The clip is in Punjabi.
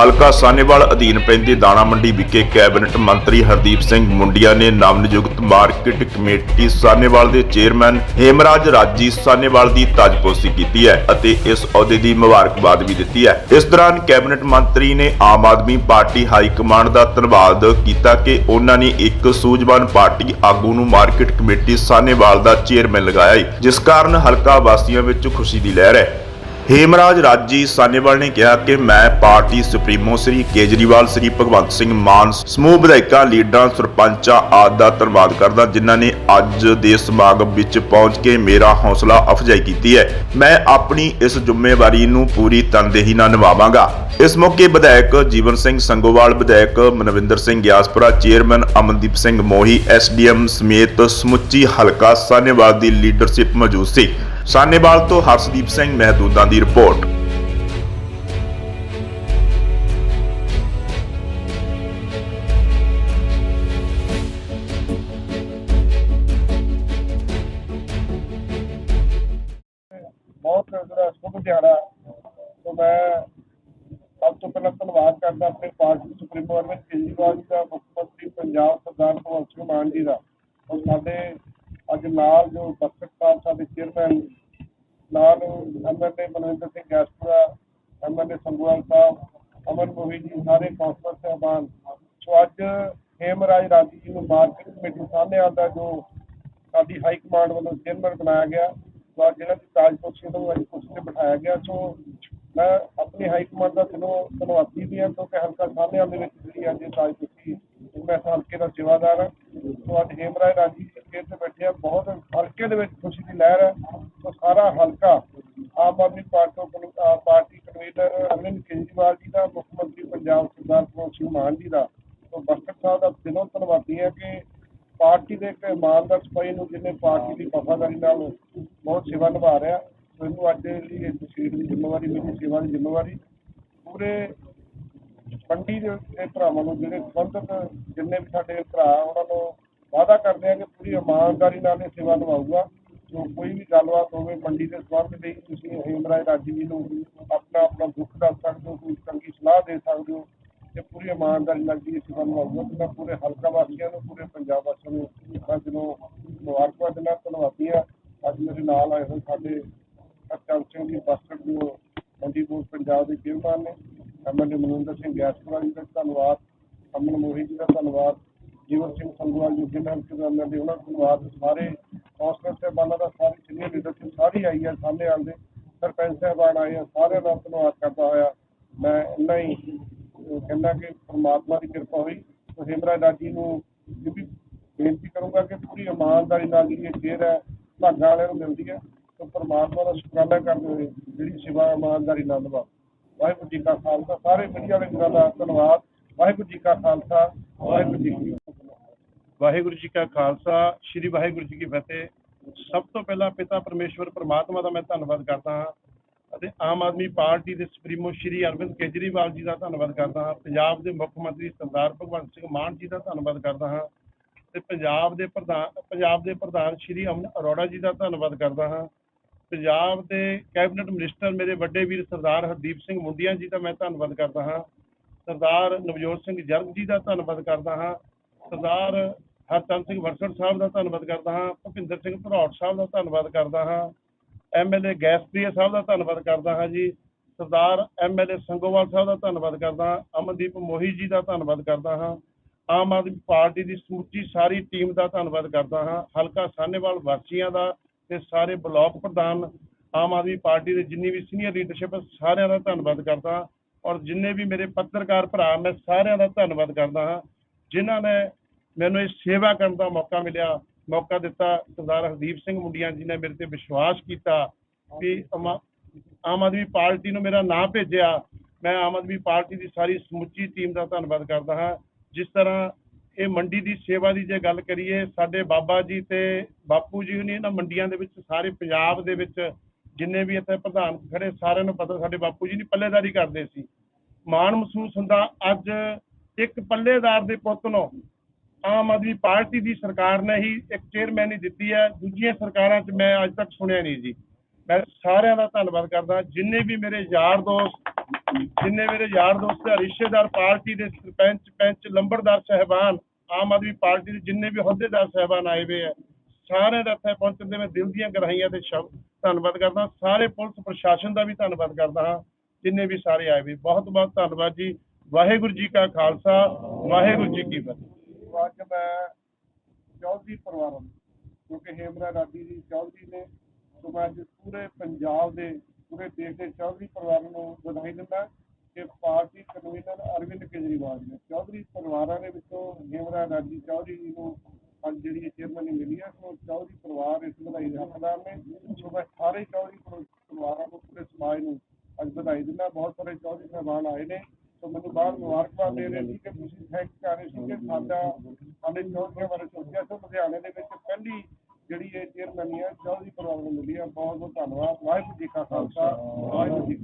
ਹਲਕਾ ਸਾਨੇਵਾਲ ਅਧੀਨ ਪੈਂਦੇ ਦਾਣਾ ਮੰਡੀ ਵਿਖੇ ਕੈਬਨਿਟ ਮੰਤਰੀ ਹਰਦੀਪ ਸਿੰਘ ਮੁੰਡੀਆ ਨੇ ਨਵਨਿਯੁਕਤ ਮਾਰਕੀਟ ਕਮੇਟੀ ਸਾਨੇਵਾਲ ਦੇ ਚੇਅਰਮੈਨ ਹੇਮਰਾਜ ਰਾਜੀ ਸਾਨੇਵਾਲ ਦੀ ਤਾਜਪੋਸ਼ੀ ਕੀਤੀ ਹੈ ਅਤੇ ਇਸ ਅਹੁਦੇ ਦੀ ਮੁਬਾਰਕਬਾਦ ਵੀ ਦਿੱਤੀ ਹੈ। ਇਸ ਦੌਰਾਨ ਕੈਬਨਿਟ ਮੰਤਰੀ ਨੇ Aam Aadmi Party high command ਦਾ ਧੰਨਵਾਦ ਕੀਤਾ ਕਿ ਉਹਨਾਂ ਨੇ ਇੱਕ ਸੂਝਵਾਨ ਪਾਰਟੀ ਆਗੂ ਨੂੰ ਮਾਰਕੀਟ ਕਮੇਟੀ ਸਾਨੇਵਾਲ ਦਾ ਚੇਅਰਮੈਨ ਲਗਾਇਆ ਹੈ, ਜਿਸ ਕਾਰਨ ਹਲਕਾ ਵਾਸੀਆਂ ਵਿੱਚ ਖੁਸ਼ੀ ਦੀ ਲਹਿਰ ਹੈ। ਹੇਮਰਾਜ ਰਾਜੀ ਸਾਨੇਵਾਲ ਨੇ ਕਿਹਾ ਕਿ ਮੈਂ ਪਾਰਟੀ ਸੁਪਰੀਮੋ ਸ੍ਰੀ ਕੇਜਰੀਵਾਲ, ਸ੍ਰੀ ਭਗਵੰਤ ਸਿੰਘ ਮਾਨ, ਸਮੂਹ ਵਿਧਾਇਕਾਂ, ਲੀਡਰਾਂ, ਸਰਪੰਚਾਂ ਆਦਿ ਦਾ ਧੰਨਵਾਦ ਕਰਦਾ ਜਿਨ੍ਹਾਂ ਨੇ ਅੱਜ ਦੇ ਸਮਾਗਮ ਵਿੱਚ ਪਹੁੰਚ ਕੇ ਮੇਰਾ ਹੌਸਲਾ ਅਫਜ਼ਾਈ ਕੀਤੀ ਹੈ। ਮੈਂ ਆਪਣੀ ਇਸ ਜ਼ਿੰਮੇਵਾਰੀ ਨੂੰ ਪੂਰੀ ਤਨਦੇਹੀ ਨਾਲ ਨਿਭਾਵਾਂਗਾ। ਇਸ ਮੌਕੇ ਵਿਧਾਇਕ ਜੀਵਨ ਸਿੰਘ ਸੰਗੋਵਾਲ, ਵਿਧਾਇਕ ਮਨਵਿੰਦਰ ਸਿੰਘ ਗਿਆਸਪੁਰਾ, ਚੇਅਰਮੈਨ ਅਮਨਦੀਪ ਸਿੰਘ ਮੋਹੀ, ਐਸਡੀਐਮ ਸਮੇਤ ਸਮੁੱਚੀ ਹਲਕਾ ਸਾਨੇਵਾਲ ਦੀ ਲੀਡਰਸ਼ਿਪ ਮੌਜੂਦ ਸੀ। ਸਾਨੇਵਾਲ ਤੋਂ ਹਰਸ਼ਦੀਪ ਸਿੰਘ ਮਹਿਦੂਦਾਂ ਦੀ ਰਿਪੋਰਟ। ਬਹੁਤ ਜਿਹੜਾ ਸ਼ੁਭ ਦਿਹਾੜਾ। ਤੋਂ ਮੈਂ ਸਭ ਤੋਂ ਪਹਿਲਾਂ ਧੰਨਵਾਦ ਕਰਦਾ ਆਪਣੇ ਪਾਰਟੀ ਸੁਪਰੀਮੋ ਅਰਵਿੰਦ ਕੇਜਰੀਵਾਲ ਜੀ ਦਾ, ਮੁੱਖ ਮੰਤਰੀ, ਪੰਜਾਬ ਸਰਦਾਰ ਭਗਵੰਤ ਸਿੰਘ ਮਾਨ ਜੀ ਦਾ। ਔਰ ਸਾਡੇ ਅੱਜ ਨਾਲ ਜੋ ਬਖਸ਼ ਸਾਹਿਬ ਸਾਡੇ ਚੇਅਰਮੈਨ ਨਾਲ ਐਮਐਲਏ ਮਨਵਿੰਦਰ ਸਿੰਘ ਗੈਸਪੁਰਾ ਐਮਐਲਏ ਸੰਗਵਾਲ ਸਾਹਿਬ, ਅਮਨ ਮੋਹੀ ਜੀ, ਸਾਰੇ ਕੌਂਸਲਰ ਸਾਹਿਬਾਨ। ਸੋ ਅੱਜ ਹੇਮਰਾਜ ਰਾਜੀ ਜੀ ਨੂੰ ਮਾਰਕੀਟ ਕਮੇਟੀ ਸਾਹਮਣੇ ਆਉਂਦਾ ਜੋ ਸਾਡੀ ਹਾਈ ਕਮਾਂਡ ਵੱਲੋਂ ਚੇਅਰਮੈਨ ਬਣਾਇਆ ਗਿਆ। ਸੋ ਅੱਜ ਜਿਹੜਾ ਕਿ ਤਾਜਪੁਰ ਨੂੰ ਅੱਜ ਕੁਰਸੀ ਤੇ ਬਿਠਾਇਆ ਗਿਆ। ਸੋ ਮੈਂ ਆਪਣੀ ਹਾਈ ਕਮਾਂਡ ਦਾ ਦਿਲੋਂ ਧੰਨਵਾਦੀ ਵੀ ਹਾਂ, ਕਿਉਂਕਿ ਹਲਕਾ ਸਾਹਮਣੇ ਦੇ ਵਿੱਚ ਜਿਹੜੀ ਅੱਜ ਇਹ ਤਾਜਪੋਸ਼ੀ ਮੈਂ ਇਸ ਹਲਕੇ ਦਾ ਸੇਵਾਦਾਰ ਹਾਂ। ਸੋ ਅੱਜ ਹੇਮਰਾਜ ਰਾਜੀ ਜੀ ਸਟੇਜ ਤੇ ਬੈਠੇ ਆ, ਬਹੁਤ ਹਲਕੇ ਦੇ ਵਿੱਚ ਖੁਸ਼ੀ ਦੀ ਲਹਿਰ ਹੈ। ਸੋ ਸਾਰਾ ਹਲਕਾ Aam Aadmi Party party convener Arvind Kejriwal ji ਦਾ, ਮੁੱਖ ਮੰਤਰੀ ਪੰਜਾਬ ਸਰਦਾਰ ਭਗਵੰਤ ਸਿੰਘ ਮਾਨ ਜੀ ਦਾ। ਸੋ ਬਖਸ਼ ਸਾਹਿਬ ਦਾ ਦਿਲੋਂ ਧੰਨਵਾਦੀ ਹੈ ਕਿ ਪਾਰਟੀ ਦੇ ਇੱਕ ਇਮਾਨਦਾਰ ਸਿਪਾਹੀ ਨੂੰ ਜਿਹਨੇ ਪਾਰਟੀ ਦੀ ਵਫਾਦਾਰੀ ਨਾਲ ਬਹੁਤ ਸੇਵਾ ਨਿਭਾ ਰਿਹਾ ਸੋ ਇਹਨੂੰ ਅੱਜ ਜਿਹੜੀ ਇਹ ਸੀਟ ਦੀ ਜ਼ਿੰਮੇਵਾਰੀ ਮੇਰੀ ਸੇਵਾ ਦੀ ਜ਼ਿੰਮੇਵਾਰੀ। ਪੂਰੇ ਮੰਡੀ ਦੇ ਭਰਾਵਾਂ ਨੂੰ ਜਿਹੜੇ ਸੰਬੰਧਿਤ ਜਿੰਨੇ ਵੀ ਸਾਡੇ ਭਰਾ ਉਹਨਾਂ ਨੂੰ ਵਾਅਦਾ ਕਰਦੇ ਆ ਕਿ ਪੂਰੀ ਇਮਾਨਦਾਰੀ ਨਾਲ ਇਹ ਸੇਵਾ ਨਿਭਾਊਗਾ, ਜੋ ਕੋਈ ਵੀ ਗੱਲਬਾਤ ਹੋਵੇ ਮੰਡੀ ਦੇ ਸੰਬੰਧ ਲਈ ਤੁਸੀਂ ਹੇਮਰਾਜ ਰਾਜੀ ਜੀ ਨੂੰ ਆਪਣਾ ਆਪਣਾ ਦੁੱਖ ਦੱਸ ਸਕਦੇ ਹੋ, ਕੋਈ ਚੰਗੀ ਸਲਾਹ ਦੇ ਸਕਦੇ ਹੋ, ਤੇ ਪੂਰੀ ਇਮਾਨਦਾਰੀ ਨਾਲ ਜੀ ਸੇਵਾ ਨਿਭਾਊਗਾ। ਤੇ ਮੈਂ ਪੂਰੇ ਹਲਕਾ ਵਾਸੀਆਂ ਨੂੰ, ਪੂਰੇ ਪੰਜਾਬ ਵਾਸੀਆਂ ਨੂੰ ਮੈਂ ਦਿਲੋਂ ਮੁਬਾਰਕਬਾਦ ਦਿੰਦਾ ਧੰਨਵਾਦੀ ਹਾਂ। ਅੱਜ ਮੇਰੇ ਨਾਲ ਆਏ ਹੋਏ ਸਾਡੇ ਹਰਚੰਦ ਸਿੰਘ ਜੀ ਬਸਟਰ ਜੋ ਮੰਡੀ ਬੋਰਡ ਪੰਜਾਬ ਦੇ ਚੇਅਰਮੈਨ ਨੇ ਐਮਐਲਏ ਮਨਿੰਦਰ ਸਿੰਘ ਗੈਸਪੁਰਾ ਜੀ ਦਾ ਧੰਨਵਾਦ, ਅਮਨ ਮੋਹੀ ਜੀ ਦਾ ਧੰਨਵਾਦ ਜੀਵਨ ਸਿੰਘ ਸੰਗਵਾਲ ਜੀ ਜਿਨ੍ਹਾਂ ਨੇ ਕਿਸਾਨਾਂ ਦੇ, ਉਹਨਾਂ ਦਾ ਧੰਨਵਾਦ ਸਾਰੇ ਕੌਂਸਲਰ ਸਾਹਿਬਾਨਾਂ ਦਾ, ਸਾਰੀ ਸੀਨੀਅਰ ਲੀਡਰਸ਼ਿਪ ਸਾਰੀ ਆਈ ਹੈ, ਸਾਹਮਣੇ ਆਉਂਦੇ ਸਰਪੰਚ ਸਾਹਿਬਾਨ ਆਏ ਆ, ਸਾਰਿਆਂ ਦਾ ਧੰਨਵਾਦ ਕਰਦਾ ਹੋਇਆ। ਮੈਂ ਇੰਨਾ ਹੀ ਕਹਿੰਦਾ ਕਿ ਪਰਮਾਤਮਾ ਦੀ ਕਿਰਪਾ ਹੋਈ। ਸੋ ਹੇਮਰਾਜ ਰਾਜੀ ਨੂੰ ਇਹ ਵੀ ਬੇਨਤੀ ਕਰੂੰਗਾ ਕਿ ਪੂਰੀ ਇਮਾਨਦਾਰੀ ਨਾਲ ਜਿਹੜੀ ਇਹ ਚੇਅਰ ਹੈ ਭਾਗਾਂ ਵਾਲਿਆਂ ਨੂੰ ਮਿਲਦੀ ਹੈ। ਸੋ ਪਰਮਾਤਮਾ ਦਾ ਸ਼ੁਕਰਾਨਾ ਕਰਦੇ ਹੋਏ ਜਿਹੜੀ ਸੇਵਾ ਇਮਾਨਦਾਰੀ ਨਾਲ ਨਿਭਾਓ। ਵਾਹਿਗੁਰੂ ਜੀ ਕਾ ਖਾਲਸਾ, ਸਾਰੇ ਮੀਡੀਆ ਵਾਲੇ ਵੀਰਾਂ ਦਾ ਧੰਨਵਾਦ। ਵਾਹਿਗੁਰੂ ਜੀ ਕਾ ਖਾਲਸਾ, ਵਾਹਿਗੁਰੂ ਜੀ ਕੀ ਵਾਹਿਗੁਰੂ ਜੀ ਕਾ ਖਾਲਸਾ, ਸ੍ਰੀ ਵਾਹਿਗੁਰੂ ਜੀ ਕੀ ਫਤਿਹ। ਸਭ ਤੋਂ ਪਹਿਲਾਂ ਪਿਤਾ ਪਰਮੇਸ਼ਵਰ ਪ੍ਰਮਾਤਮਾ ਦਾ ਮੈਂ ਧੰਨਵਾਦ ਕਰਦਾ ਹਾਂ ਅਤੇ ਆਮ ਆਦਮੀ ਪਾਰਟੀ ਦੇ ਸੁਪਰੀਮੋ ਸ੍ਰੀ ਅਰਵਿੰਦ ਕੇਜਰੀਵਾਲ ਜੀ ਦਾ ਧੰਨਵਾਦ ਕਰਦਾ ਹਾਂ, ਪੰਜਾਬ ਦੇ ਮੁੱਖ ਮੰਤਰੀ ਸਰਦਾਰ ਭਗਵੰਤ ਸਿੰਘ ਮਾਨ ਜੀ ਦਾ ਧੰਨਵਾਦ ਕਰਦਾ ਹਾਂ ਤੇ ਪੰਜਾਬ ਦੇ ਪ੍ਰਧਾਨ, ਪੰਜਾਬ ਦੇ ਪ੍ਰਧਾਨ ਸ੍ਰੀ ਅਮਨ ਅਰੋੜਾ ਜੀ ਦਾ ਧੰਨਵਾਦ ਕਰਦਾ ਹਾਂ। ਪੰਜਾਬ ਦੇ ਕੈਬਨਿਟ ਮਿਨਿਸਟਰ ਮੇਰੇ ਵੱਡੇ ਵੀਰ ਸਰਦਾਰ ਹਰਦੀਪ ਸਿੰਘ ਮੁੰਡੀਆਂ ਜੀ ਦਾ ਮੈਂ ਧੰਨਵਾਦ ਕਰਦਾ ਹਾਂ। ਸਰਦਾਰ ਨਵਜੋਤ ਸਿੰਘ ਜਰਗ ਜੀ ਦਾ ਧੰਨਵਾਦ ਕਰਦਾ ਹਾਂ। ਸਰਦਾਰ ਹਰਚੰਦ ਸਿੰਘ ਵਰਸੜ ਸਾਹਿਬ ਦਾ ਧੰਨਵਾਦ ਕਰਦਾ ਹਾਂ, ਭੁਪਿੰਦਰ ਸਿੰਘ ਭਰੌੜ ਸਾਹਿਬ ਦਾ ਧੰਨਵਾਦ ਕਰਦਾ ਹਾਂ ਐਮਐਲਏ ਗੈਸਪ੍ਰੀਆ ਸਾਹਿਬ ਦਾ ਧੰਨਵਾਦ ਕਰਦਾ ਹਾਂ ਜੀ, ਸਰਦਾਰ ਐਮਐਲਏ ਸੰਗੋਵਾਲ ਸਾਹਿਬ ਦਾ ਧੰਨਵਾਦ ਕਰਦਾ ਹਾਂ, ਅਮਨਦੀਪ ਮੋਹੀ ਜੀ ਦਾ ਧੰਨਵਾਦ ਕਰਦਾ ਹਾਂ, ਆਮ ਆਦਮੀ ਪਾਰਟੀ ਦੀ ਸਮੁੱਚੀ ਸਾਰੀ ਟੀਮ ਦਾ ਧੰਨਵਾਦ ਕਰਦਾ ਹਾਂ, ਹਲਕਾ ਸਾਹਨੇਵਾਲ ਵਾਸੀਆਂ ਦਾ ਤੇ ਸਾਰੇ ਬਲਾਕ ਪ੍ਰਧਾਨ, ਆਮ ਆਦਮੀ ਪਾਰਟੀ ਦੇ ਜਿੰਨੀ ਵੀ ਸੀਨੀਅਰ ਲੀਡਰਸ਼ਿਪ ਸਾਰਿਆਂ ਦਾ ਧੰਨਵਾਦ ਕਰਦਾ ਹਾਂ ਔਰ ਜਿੰਨੇ ਵੀ ਮੇਰੇ ਪੱਤਰਕਾਰ ਭਰਾ, ਮੈਂ ਸਾਰਿਆਂ ਦਾ ਧੰਨਵਾਦ ਕਰਦਾ ਹਾਂ, ਜਿਨ੍ਹਾਂ ਨੇ ਮੈਨੂੰ ਇਹ ਸੇਵਾ ਕਰਨ ਦਾ ਮੌਕਾ ਮਿਲਿਆ। ਮੌਕਾ ਦਿੱਤਾ ਸਰਦਾਰ ਹਰਦੀਪ ਸਿੰਘ ਮੁੰਡੀਆਂ ਜੀ ਨੇ ਮੇਰੇ ਤੇ ਵਿਸ਼ਵਾਸ ਕੀਤਾ ਕਿ ਆਮ ਆਦਮੀ ਪਾਰਟੀ ਨੂੰ ਮੇਰਾ ਨਾਂ ਭੇਜਿਆ। ਮੈਂ ਆਮ ਆਦਮੀ ਪਾਰਟੀ ਦੀ ਸਾਰੀ ਸਮੁੱਚੀ ਟੀਮ ਦਾ ਧੰਨਵਾਦ ਕਰਦਾ ਹਾਂ। ਜਿਸ ਤਰ੍ਹਾਂ ਇਹ ਮੰਡੀ ਦੀ ਸੇਵਾ ਦੀ ਜੇ ਗੱਲ ਕਰੀਏ, ਸਾਡੇ ਬਾਬਾ ਜੀ ਤੇ ਬਾਪੂ ਜੀ ਨੇ ਇਹਨਾਂ ਮੰਡੀਆਂ ਦੇ ਵਿੱਚ ਸਾਰੇ ਪੰਜਾਬ ਦੇ ਵਿੱਚ ਜਿੰਨੇ ਵੀ ਇੱਥੇ ਪ੍ਰਧਾਨ ਖੜੇ, ਸਾਰਿਆਂ ਨੂੰ ਪਤਾ ਸਾਡੇ ਬਾਪੂ ਜੀ ਨੇ ਪੱਲੇਦਾਰੀ ਕਰਦੇ ਸੀ। ਮਾਣ ਮਹਿਸੂਸ ਹੁੰਦਾ ਅੱਜ ਇੱਕ ਪੱਲੇਦਾਰ ਦੇ ਪੁੱਤ ਨੂੰ ਆਮ ਆਦਮੀ ਪਾਰਟੀ ਦੀ ਸਰਕਾਰ ਨੇ ਹੀ ਇੱਕ ਚੇਅਰਮੈਨ ਹੀ ਦਿੱਤੀ ਹੈ। ਦੂਜੀਆਂ ਸਰਕਾਰਾਂ 'ਚ ਮੈਂ ਅੱਜ ਤੱਕ ਸੁਣਿਆ ਨਹੀਂ ਜੀ। ਮੈਂ ਸਾਰਿਆਂ ਦਾ ਧੰਨਵਾਦ ਕਰਦਾ। ਜਿੰਨੇ ਵੀ ਮੇਰੇ ਯਾਰ ਦੋਸਤ, ਜਿੰਨੇ ਮੇਰੇ ਯਾਰ ਦੋਸਤ ਆ ਰਿਸ਼ਤੇਦਾਰ ਪਾਰਟੀ ਦੇ ਸਰਪੰਚ, ਪੰਚ, ਲੰਬੜਦਾਰ, ਸਹਿਬਾਨ, ਆਮ ਆਦਮੀ ਪਾਰਟੀ ਦੇ ਜਿੰਨੇ ਵੀ ਅਹੁਦੇਦਾਰ, ਸਹਿਬਾਨ ਆਏ ਹੋਏ ਆ, ਸਾਰਿਆਂ ਦਾ ਇੱਥੇ ਪਹੁੰਚਣ ਦੇ ਮੈਂ ਦਿਲ ਦੀਆਂ ਗਹਿਰਾਈਆਂ ਤੇ ਸ਼ਬਦ ਧੰਨਵਾਦ ਕਰਦਾ। ਸਾਰੇ ਪੁਲਿਸ ਪ੍ਰਸ਼ਾਸਨ ਦਾ ਵੀ ਧੰਨਵਾਦ ਕਰਦਾ ਹਾਂ। ਜਿੰਨੇ ਵੀ ਸਾਰੇ ਆਏ ਵੀ ਬਹੁਤ ਬਹੁਤ ਧੰਨਵਾਦ ਜੀ। ਵਾਹਿਗੁਰੂ ਜੀ ਕਾ ਖਾਲਸਾ, ਵਾਹਿਗੁਰੂ ਜੀ ਕੀ ਫਤਿਹ। ਅੱਜ ਮੈਂ ਚੌਧਰੀ ਪਰਿਵਾਰਾਂ ਨੂੰ, ਕਿਉਂਕਿ ਹੇਮਰਾ ਰਾਜੀ ਜੀ ਚੌਧਰੀ ਨੇ ਸੋ ਮੈਂ ਅੱਜ ਪੂਰੇ ਪੰਜਾਬ ਦੇ, ਪੂਰੇ ਦੇਸ਼ ਦੇ ਚੌਧਰੀ ਪਰਿਵਾਰਾਂ ਨੂੰ ਵਧਾਈ ਦਿੰਦਾ ਕਿ ਪਾਰਟੀ ਕਨਵੀਨਰ ਅਰਵਿੰਦ ਕੇਜਰੀਵਾਲ ਜੀ ਨੇ। ਚੌਧਰੀ ਪਰਿਵਾਰਾਂ ਦੇ ਵਿੱਚੋਂ ਹੇਮਰਾ ਰਾਜੀ ਚੌਧਰੀ ਜੀ ਨੂੰ ਅੱਜ ਜਿਹੜੀ ਇਹ ਮਿਲੀ ਹੈ ਸੋ ਚੌਧਰੀ ਪਰਿਵਾਰ ਇਸ ਵਧਾਈ ਦੇ ਹੱਕਦਾਰ ਨੇ। ਸੋ ਮੈਂ ਸਾਰੇ ਚੌਧਰੀ ਪਰਿਵਾਰਾਂ ਨੂੰ, ਪੂਰੇ ਸਮਾਜ ਨੂੰ ਅੱਜ ਵਧਾਈ ਦਿੰਦਾ ਬਹੁਤ ਸਾਰੇ ਚੌਧਰੀ ਸਾਹਿਬਾਨ ਆਏ ਨੇ। ਮੈਨੂੰ ਬਾਹਰ ਮੁਬਾਰਕਬਾਦ ਦੇ ਰਹੇ ਸੀ ਕਿ ਤੁਸੀਂ ਥੈਂਕ ਕਰ ਰਹੇ ਸੀ ਕਿ ਸਾਡਾ ਸਾਡੇ ਚੌਧਰੀਆਂ ਬਾਰੇ ਸੋਚਿਆ ਸੋ ਲੁਧਿਆਣੇ ਦੇ ਵਿੱਚ ਪਹਿਲੀ ਜਿਹੜੀ ਇਹ ਚੇਅਰਮੈਨੀ ਹੈ ਚੌਧਰੀ ਪਰਿਵਾਰ ਨੂੰ ਮਿਲੀ ਹੈ ਬਹੁਤ ਬਹੁਤ ਧੰਨਵਾਦ ਵਾਹਿਗੁਰੂ ਜੀ ਕਾ ਖਾਲਸਾ ਵਾਹਿਗੁਰੂ ਜੀ।